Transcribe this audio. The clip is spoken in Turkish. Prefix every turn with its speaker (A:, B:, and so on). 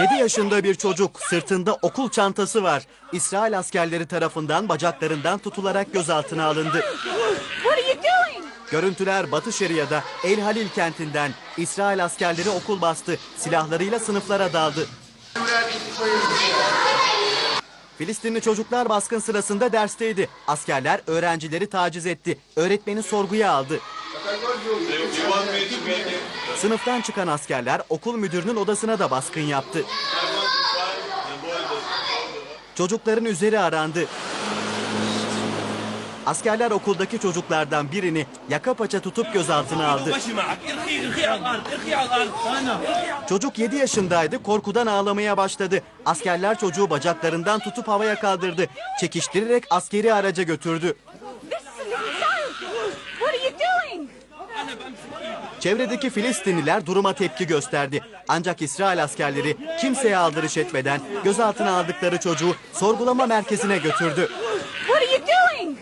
A: 7 yaşında bir çocuk sırtında okul çantası var. İsrail askerleri tarafından bacaklarından tutularak gözaltına alındı. Görüntüler Batı Şeria'da El Halil kentinden İsrail askerleri okul bastı. Silahlarıyla sınıflara daldı. Filistinli çocuklar baskın sırasında dersteydi. Askerler öğrencileri taciz etti. Öğretmeni sorguya aldı. Sınıftan çıkan askerler okul müdürünün odasına da baskın yaptı. Çocukların üzeri arandı. Askerler okuldaki çocuklardan birini yaka paça tutup gözaltına aldı. Çocuk 7 yaşındaydı korkudan ağlamaya başladı. Askerler çocuğu bacaklarından tutup havaya kaldırdı. Çekiştirerek askeri araca götürdü.
B: What are you doing?
A: Çevredeki Filistinliler duruma tepki gösterdi. Ancak İsrail askerleri kimseye aldırış etmeden gözaltına aldıkları çocuğu sorgulama merkezine götürdü.
B: What are you doing?